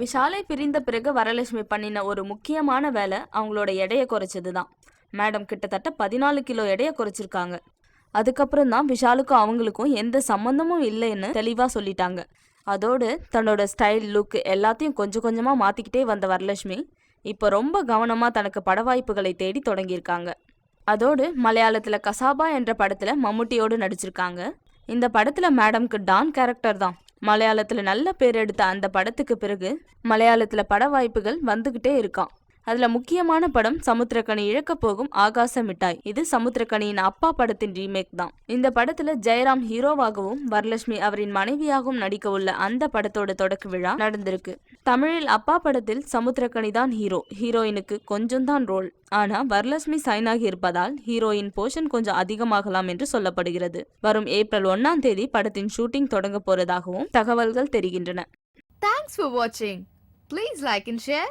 விஷாலை பிரிந்த பிறகு வரலட்சுமி பண்ணின ஒரு முக்கியமான வேலை அவங்களோட எடையை குறைச்சது தான் மேடம் கிட்டத்தட்ட பதினாலு கிலோ எடையை குறைச்சிருக்காங்க. அதுக்கப்புறம் தான் விஷாலுக்கும் அவங்களுக்கும் எந்த சம்மந்தமும் இல்லைன்னு தெளிவாக சொல்லிட்டாங்க. அதோடு தன்னோட ஸ்டைல் லுக் எல்லாத்தையும் கொஞ்சம் கொஞ்சமாக மாற்றிக்கிட்டே வந்த வரலட்சுமி இப்போ ரொம்ப கவனமாக தனக்கு பட வாய்ப்புகளை தேடி தொடங்கியிருக்காங்க. அதோடு மலையாளத்தில் கசாபா என்ற படத்தில் மம்முட்டியோடு நடிச்சிருக்காங்க. இந்த படத்தில் மேடம்க்கு டான் கேரக்டர் தான். மலையாளத்தில் நல்ல பேர் எடுத்த அந்த படத்துக்கு பிறகு மலையாளத்தில் பட வாய்ப்புகள் வந்துக்கிட்டே இருக்கான் அதில் முக்கியமான படம் சமுத்திரக்கனி இழக்க போகும் ஆகாச மிட்டாய். இது சமுத்திரக்கனியின் அப்பா படத்தின் ரீமேக் தான். இந்த படத்துல ஜெயராம் ஹீரோவாகவும் வரலட்சுமி அவரின் மனைவியாகவும் நடிக்க உள்ள அந்த படத்தோட தொடக்க விழா நடந்திருக்கு. தமிழில் அப்பா படத்தில் சமுத்திரக்கனி தான் ஹீரோ. ஹீரோயினுக்கு கொஞ்சம் தான் ரோல். ஆனா வரலட்சுமி சைனாகி இருப்பதால் ஹீரோயின் போர்ஷன் கொஞ்சம் அதிகமாகலாம் என்று சொல்லப்படுகிறது. வரும் ஏப்ரல் ஒன்னாம் தேதி படத்தின் ஷூட்டிங் தொடங்க போறதாகவும் தகவல்கள் தெரிகின்றன. தேங்க்ஸ் ஃபார் வாட்சிங் please like and share